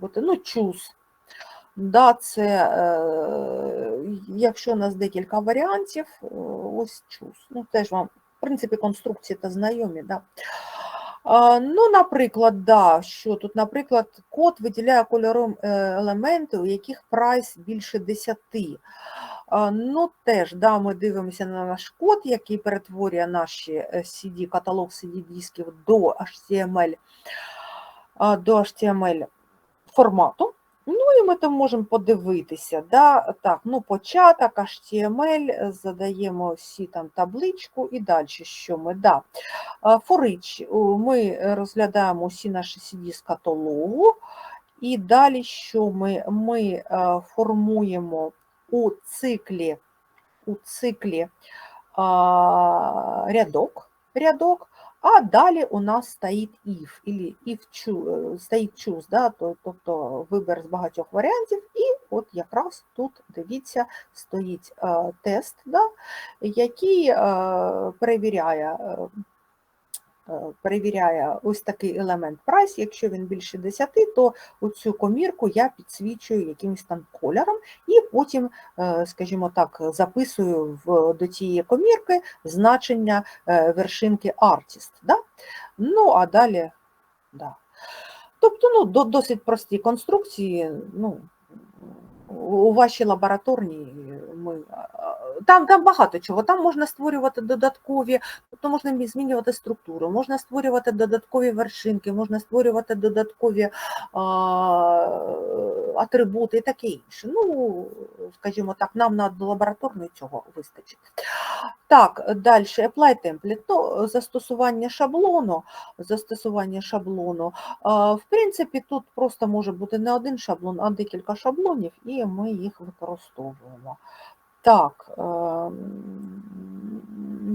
бути, ну, choose. Да, це, е, якщо у нас декілька варіантів, е, ось choose. Ну, теж вам, в принципі, конструкції та знайомі, да. Ну, наприклад, да, що тут, наприклад, код виділяє кольором е, елементи, у яких прайс більше 10. Ну, теж, да, ми дивимося на наш код, який перетворює наші CD, каталог CD-дисків до HTML, до HTML формату. Ну, і ми там можемо подивитися, да, так, ну, початок, HTML, задаємо всі там табличку і далі, що ми, да. О, ми розглядаємо усі наші CD з каталогу, і далі що ми? Ми формуємо у циклі, у циклі а, рядок, рядок, а далі у нас стоїть if, или if е, стоїть choose, да, тобто вибір з багатьох варіантів, і от якраз тут, дивіться, стоїть е, тест, да, який е, перевіряє, перевіряє ось такий елемент price, якщо він більше 10, то оцю комірку я підсвічую якимось там кольором, і потім, е, скажімо так, записую в, до цієї комірки значення е, вершинки artist. Да? Ну, а далі, да. Тобто, ну, досить прості конструкції, ну, у вашій лабораторні ми, там, там багато чого, там можна створювати додаткові, тобто можна змінювати структуру, можна створювати додаткові вершинки, можна створювати додаткові а, атрибути і таке інше. Ну, скажімо так, нам на лабораторну цього вистачить. Так, далі apply template, ну, застосування шаблону, застосування шаблону. В принципі, тут просто може бути не один шаблон, а декілька шаблонів, і ми їх використовуємо. Так, ем,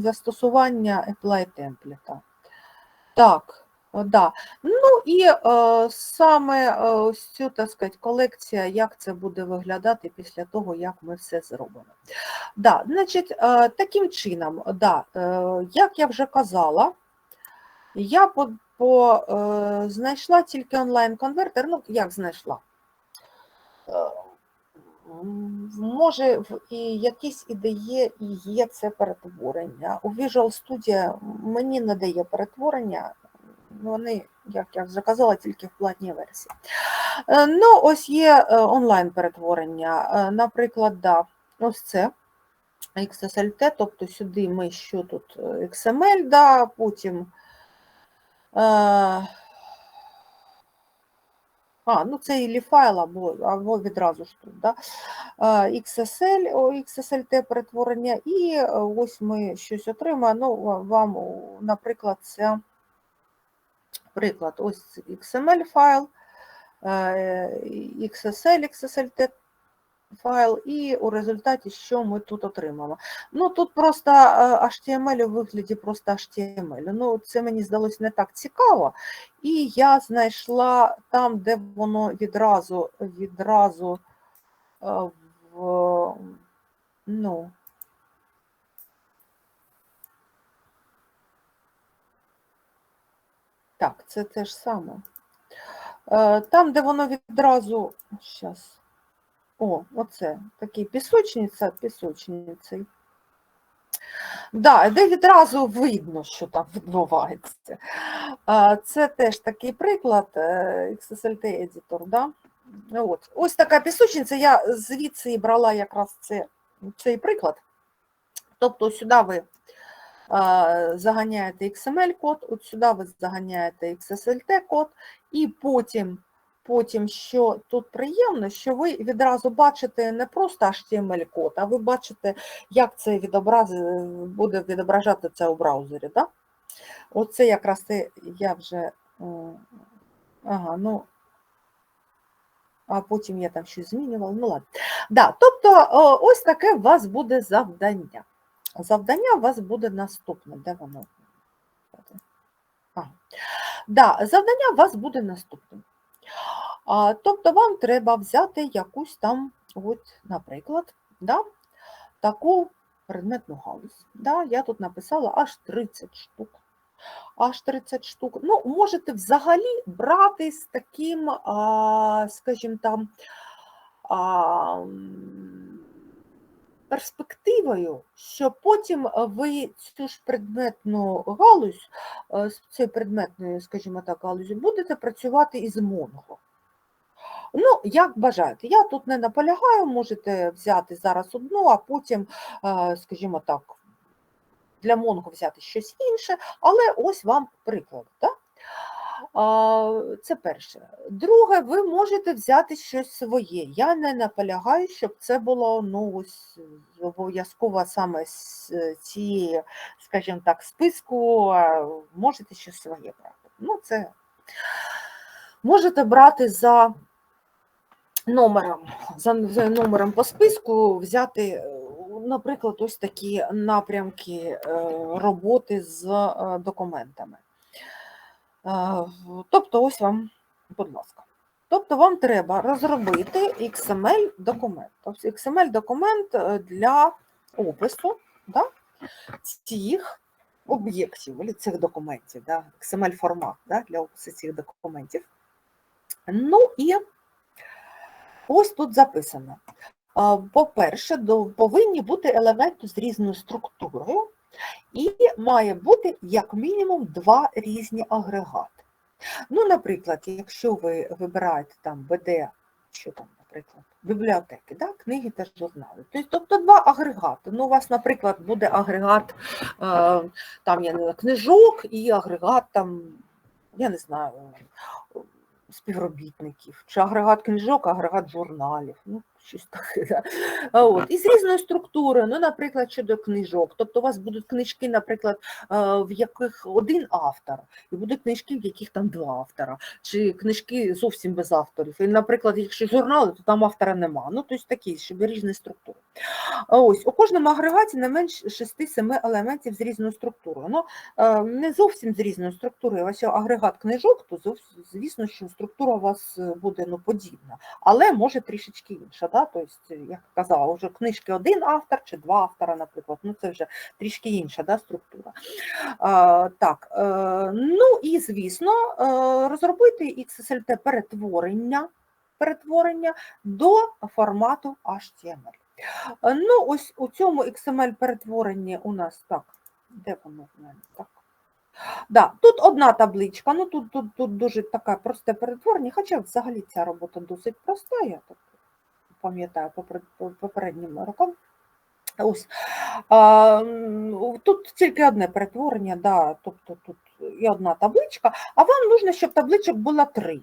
застосування apply template. Так, е, да. Ну і е, саме е, ось цю, так сказати, колекція, як це буде виглядати після того, як ми все зробимо. Да, значить, е, таким чином, да, е, як я вже казала, я по, по, е, знайшла тільки онлайн-конвертер, ну, як знайшла? Е, Може, в- і якісь ідеї і є це перетворення. У Visual Studio мені не дає перетворення, вони, як я вже казала, тільки в платній версії. Е, Ну, ось є е, онлайн-перетворення. Е, Наприклад, да, ось це. XSLT, тобто сюди ми що тут XML, да, потім. А, ну це і файл або, або відразу ж тут, да. XSL, XSLT перетворення, і ось ми щось отримаємо. Ну, вам, наприклад, це приклад, ось XML файл, е, XSL, XSLT файл, і у результаті що ми тут отримаємо. Ну, тут просто е, HTML у вигляді просто HTML. Ну, це мені здалось не так цікаво. І я знайшла там, де воно відразу, відразу е, в, ну, так, це те ж саме. Е, Там, де воно відразу, зараз, о, оце, такий пісочниця, пісочниця. Да, де відразу видно, що там відбувається. Це теж такий приклад е, XSLT Editor. Да? От. Ось така пісочниця, я звідси брала якраз це, цей приклад. Тобто сюди ви заганяєте XML-код, от сюди ви заганяєте XSLT-код, і потім, потім, що тут приємно, що ви відразу бачите не просто HTML-код, а ви бачите, як це відобрази, буде відображати це у браузері. Да? Оце якраз я вже. Ага, ну. А потім я там щось змінювала. Ну ладно. Да, тобто, ось таке у вас буде завдання. Завдання у вас буде наступне. Де воно? Ага. Да, завдання у вас буде наступним. А, тобто вам треба взяти якусь там, от, наприклад, да, таку предметну галузь. Да, я тут написала аж 30 штук. аж 30 штук. Ну, можете взагалі брати з таким, а, скажімо там, а, м, перспективою, що потім ви цю ж предметну галузь, е, з цією предметною, скажімо так, галузю, будете працювати із Монго. Ну, як бажаєте. Я тут не наполягаю, можете взяти зараз одну, а потім, е, скажімо так, для Монго взяти щось інше, але ось вам приклад. Так? Це перше. Друге, ви можете взяти щось своє. Я не наполягаю, щоб це було ну, обов'язково саме з цієї, скажімо так, списку, можете щось своє брати. Ну, це можете брати за номером, за, за номером по списку взяти, е, наприклад, ось такі напрямки е, роботи з е, документами. Тобто, ось вам, будь ласка. Тобто вам треба розробити XML-документ. Тобто XML-документ е, для опису да, цих об'єктів, цих документів, да, XML-формат да, для опису цих документів. Ну і ось тут записано. По-перше, повинні бути елементи з різною структурою, і має бути як мінімум два різні агрегати. Ну, наприклад, якщо ви вибираєте там БД, що там, наприклад, бібліотеки, да, книги та журнали. Тобто, тобто два агрегати. Ну, у вас, наприклад, буде агрегат е, там, я не знаю, книжок і агрегат там, я не знаю, співробітників, чи агрегат книжок, агрегат журналів. Ну, щось таке. Да. А От. І з різної структури, ну, наприклад, щодо книжок. Тобто у вас будуть книжки, наприклад, в яких один автор, і будуть книжки, в яких там два автора, чи книжки зовсім без авторів. І, наприклад, якщо журнали, то там автора нема. Ну, тобто такі, щоб різні структури. Ось, у кожному агрегаті не менш 6-7 елементів з різною структурою. Ну, не зовсім з різною структурою. Ось агрегат книжок, то звісно, що структура у вас е, буде ну, подібна, але може трішечки інша. Да? Тобто, як казала, вже книжки один автор чи два автора, наприклад, ну це вже трішки інша да, структура. А, так, е, ну і звісно, е, розробити XSLT перетворення, перетворення до формату HTML. Е, Ну, ось у цьому XML перетворенні у нас так, де воно в мене так? Да, тут одна табличка, ну тут, тут, тут дуже таке просте перетворення, хоча взагалі ця робота досить проста, я так пам'ятаю по попереднім рокам. Ось. Тут тільки одне перетворення, да, тобто тут є одна табличка, а вам нужно, щоб табличок було три.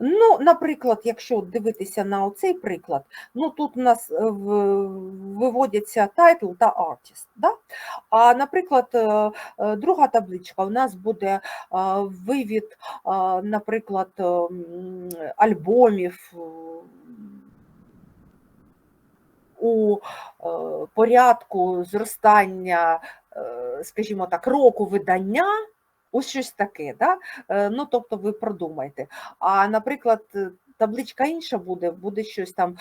Ну, наприклад, якщо дивитися на оцей приклад, ну тут у нас е, виводяться title та artist. Да? А, наприклад, е, е, друга табличка у нас буде вивід, наприклад, альбомів у е, порядку зростання, е, скажімо так, року видання. Ось щось таке, да? Е, ну тобто ви продумайте. А, наприклад, табличка інша буде, буде щось там,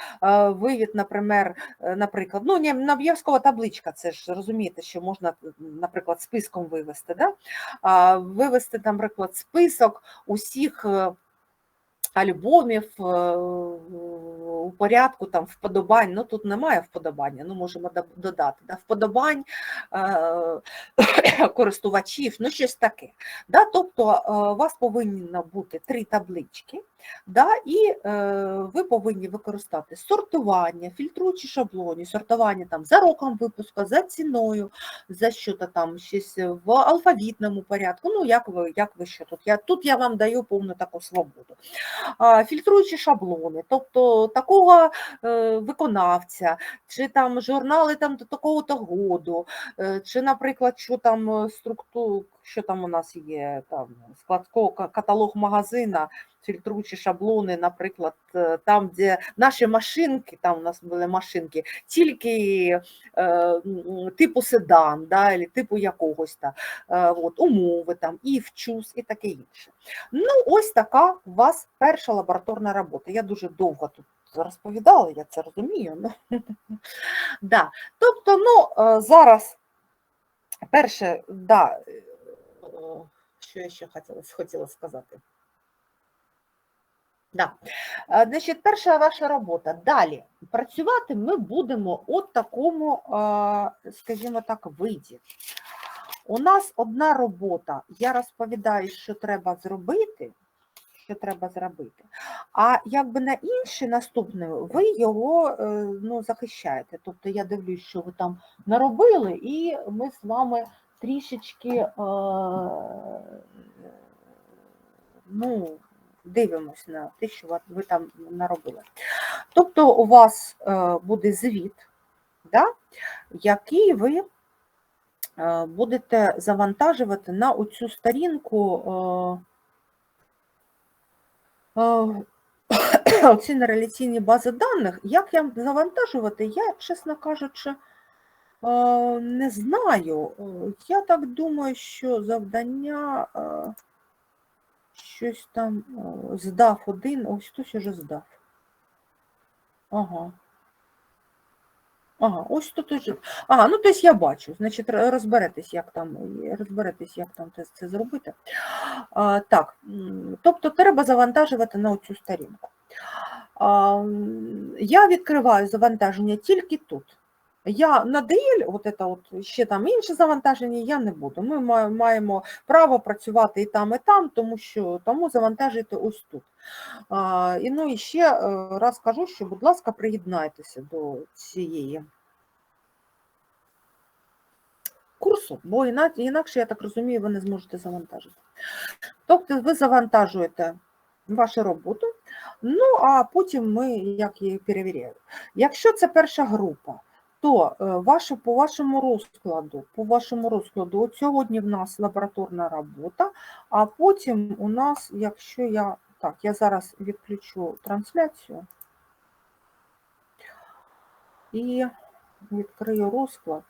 вивід, наприклад, наприклад, ну не обов'язково табличка, це ж розумієте, що можна, наприклад, списком вивести, да? вивести, наприклад, список усіх альбомів у порядку там вподобань. Ну тут немає вподобання, ну можемо додати да? вподобань е, користувачів, ну щось таке. Да? Тобто е, у вас повинно бути три таблички, да? і е, ви повинні використати сортування, фільтруючі шаблоні, сортування там за роком випуску, за ціною, за що-то там щось в алфавітному порядку. Ну як ви, як ви що тут? Я тут я вам даю повну таку свободу. Фільтруючі шаблони, тобто такого е, виконавця, чи там журнали там до такого-то году, е, чи, наприклад, що там структур, що там у нас є, там складко, каталог магазина, фільтруючі шаблони, наприклад, е, там, де наші машинки, там у нас були машинки, тільки е, типу седан, да, або типу якогось та, е, от, умови, там, і вчус, і таке інше. Ну, ось така у вас перша лабораторна робота. Я дуже довго тут розповідала, я це розумію. Да. Тобто, ну, е, зараз перше, да, е, що я ще хотіла, хотіла сказати. Да. Е, Значить, перша ваша робота. Далі працювати ми будемо у такому, скажімо так, виді. У нас одна робота. Я розповідаю, що треба зробити, що треба зробити. А якби на інший наступний, ви його е, ну, захищаєте. Тобто я дивлюсь, що ви там наробили, і ми з вами трішечки е, ну, дивимось на те, що ви- там наробили. Тобто у вас е, буде звіт, да, який ви будете завантажувати на оцю сторінку е, нереляційні бази даних. Як я завантажувати, я, чесно кажучи, не знаю. Я так думаю, що завдання щось там здав один, ось хтось уже здав. Ага. Ага, ось тут уже. Ага, ну тобто я бачу. Значить, розберетесь, як там, е, розберетесь, як там це, зробити. А, так, тобто треба завантажувати на оцю сторінку. А, я відкриваю завантаження тільки тут. Я на DL, от це от, ще там інше завантаження, я не буду. Ми маємо право працювати і там, і там, тому що тому завантажуйте ось тут. А, і ну і ще е, раз кажу, що, будь ласка, приєднайтеся до цієї курсу, бо інакше, я так розумію, ви не зможете завантажити. Тобто ви завантажуєте вашу роботу, ну а потім ми як її перевіряємо. Якщо це перша група, то е, ваше, по вашому розкладу, по вашому розкладу, от сьогодні в нас лабораторна робота, а потім у нас, якщо я так, я зараз відключу трансляцію і відкрию розклад.